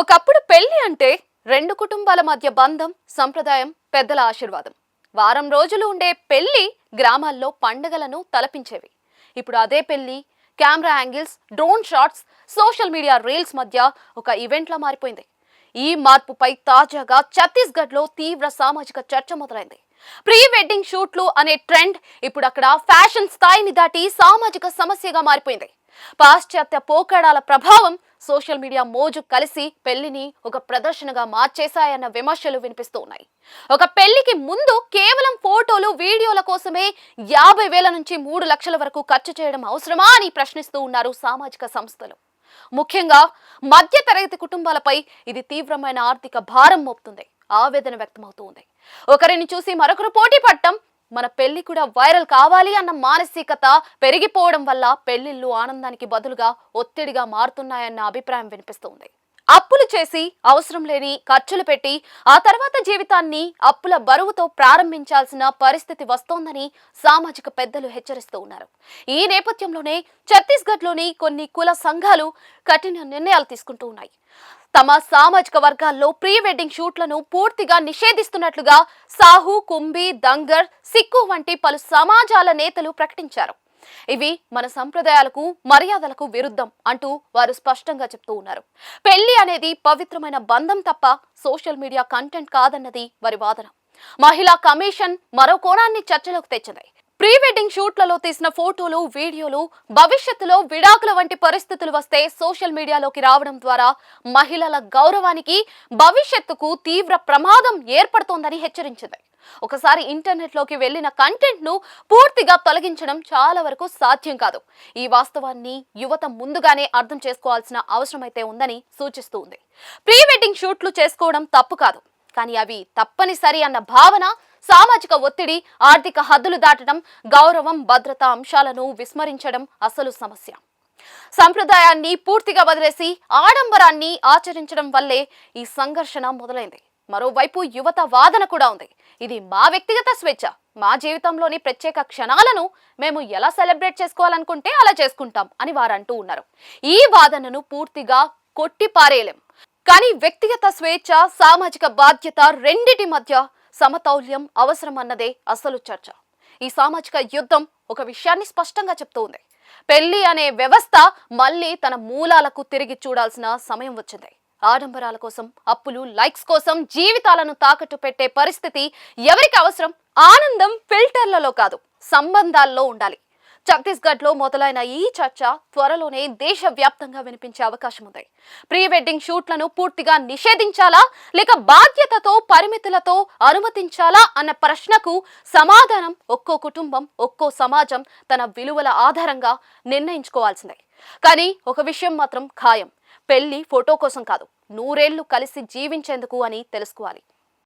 ఒకప్పుడు పెళ్ళి అంటే రెండు కుటుంబాల మధ్య బంధం సంప్రదాయం పెద్దల ఆశీర్వాదం. వారం రోజులు ఉండే పెళ్ళి గ్రామాల్లో పండగలను తలపించేవి. ఇప్పుడు అదే పెళ్ళి camera angles drone shots social media reels మధ్య ఒక ఈవెంట్లా మారిపోయింది. ఈ మార్పుపై తాజాగా ఛత్తీస్గఢ్లో తీవ్ర సామాజిక చర్చ మొదలైంది. ప్రీ వెడ్డింగ్ షూట్లు అనే ట్రెండ్ ఇప్పుడు అక్కడ ఫ్యాషన్ స్థాయిని దాటి సామాజిక సమస్యగా మారిపోయింది. పాశ్చాత్య పోకడాల ప్రభావం సోషల్ మీడియా మోజు కలిసి పెళ్ళిని ఒక ప్రదర్శనగా మార్చేశాయన్న విమర్శలు వినిపిస్తూ ఉన్నాయి ఒక పెళ్ళికి ముందు కేవలం ఫోటోలు వీడియోల కోసమే యాభై వేల నుంచి మూడు లక్షల వరకు ఖర్చు చేయడం అవసరమా అని ప్రశ్నిస్తూ ఉన్నారు సామాజిక సంస్థలు. ముఖ్యంగా మధ్య తరగతి కుటుంబాలపై ఇది తీవ్రమైన ఆర్థిక భారం మోపుతుంది. ఆవేదన వ్యక్తమవుతూ ఉంది. ఒకరిని చూసి మరొకరు పోటీ పడటం మన పెళ్ళి కూడా వైరల్ కావాలి అన్న మానసికత పెరిగిపోవడం వల్ల పెళ్ళిళ్ళు ఆనందానికి బదులుగా ఒత్తిడిగా మారుతున్నాయన్న అభిప్రాయం వినిపిస్తుంది. అప్పులు చేసి అవసరం లేని ఖర్చులు పెట్టి ఆ తర్వాత జీవితాన్ని అప్పుల బరువుతో ప్రారంభించాల్సిన పరిస్థితి వస్తోందని సామాజిక పెద్దలు హెచ్చరిస్తూ ఉన్నారు. ఈ నేపథ్యంలోనే ఛత్తీస్గఢ్లోని కొన్ని కుల సంఘాలు కఠిన నిర్ణయాలు తీసుకుంటూ ఉన్నాయి. తమ సామాజిక వర్గాల్లో ప్రీ వెడ్డింగ్ షూట్లను పూర్తిగా నిషేధిస్తున్నట్లుగా సాహు కుంభి దంగర్ సిక్కు వంటి పలు సమాజాల నేతలు ప్రకటించారు. ఇవి మన సంప్రదాయాలకు మర్యాదలకు విరుద్ధం అంటూ వారు స్పష్టంగా చెప్తూ ఉన్నారు. పెళ్ళి అనేది పవిత్రమైన బంధం తప్ప సోషల్ మీడియా కంటెంట్ కాదన్నది వారి వాదన. మహిళా కమిషన్ మరో కోణాన్ని చర్చలోకి తెచ్చింది. ప్రీ వెడ్డింగ్ షూట్లలో తీసిన ఫోటోలు వీడియోలు భవిష్యత్తులో విడాకుల వంటి పరిస్థితులు వస్తే సోషల్ మీడియాలోకి రావడం ద్వారా మహిళల గౌరవానికి భవిష్యత్తుకు తీవ్ర ప్రమాదం ఏర్పడుతోందని హెచ్చరించింది. ఒకసారి ఇంటర్నెట్లోకి వెళ్ళిన కంటెంట్ను పూర్తిగా తొలగించడం చాలా వరకు సాధ్యం కాదు. ఈ వాస్తవాన్ని యువత ముందుగానే అర్థం చేసుకోవాల్సిన అవసరం అయితే ఉందని సూచిస్తూ ఉంది ప్రీ వెడ్డింగ్ షూట్లు చేసుకోవడం తప్పు కాదు. కానీ అవి తప్పనిసరి అన్న భావన సామాజిక ఒత్తిడి ఆర్థిక హద్దులు దాటడం గౌరవం భద్రత అంశాలను విస్మరించడం అసలు సమస్య. సంప్రదాయాన్ని పూర్తిగా వదిలేసి ఆడంబరాన్ని ఆచరించడం వల్లే ఈ సంఘర్షణ మొదలైంది. మరోవైపు యువత వాదన కూడా ఉంది. ఇది మా వ్యక్తిగత స్వేచ్ఛ. మా జీవితంలోని ప్రత్యేక క్షణాలను మేము ఎలా సెలబ్రేట్ చేసుకోవాలనుకుంటే అలా చేసుకుంటాం అని వారు అంటూ ఉన్నారు. ఈ వాదనను పూర్తిగా కొట్టి పారేయలేం కానీ వ్యక్తిగత స్వేచ్ఛ సామాజిక బాధ్యత రెండిటి మధ్య సమతౌల్యం అవసరం అన్నదే అసలు చర్చ. ఈ సామాజిక యుద్ధం ఒక విషయాన్ని స్పష్టంగా చెప్తూ ఉంది. పెళ్ళి అనే వ్యవస్థ మళ్ళీ తన మూలాలకు తిరిగి చూడాల్సిన సమయం వచ్చింది. ఆడంబరాల కోసం అప్పులు లైక్స్ కోసం జీవితాలను తాకట్టు పెట్టే పరిస్థితి ఎవరికి అవసరం? ఆనందం ఫిల్టర్లలో కాదు సంబంధాల్లో ఉండాలి. ఛత్తీస్గఢ్లో మొదలైన ఈ చర్చ త్వరలోనే దేశవ్యాప్తంగా వినిపించే అవకాశం ఉంది ప్రీ వెడ్డింగ్ షూట్లను పూర్తిగా నిషేధించాలా? లేక బాధ్యతతో పరిమితులతో అనుమతించాలా? అన్న ప్రశ్నకు సమాధానం ఒక్కో కుటుంబం ఒక్కో సమాజం తన విలువల ఆధారంగా నిర్ణయించుకోవాల్సిందే. కానీ ఒక విషయం మాత్రం ఖాయం. పెళ్ళి ఫోటో కోసం కాదు నూరేళ్ళు కలిసి జీవించేందుకు అని తెలుసుకోవాలి.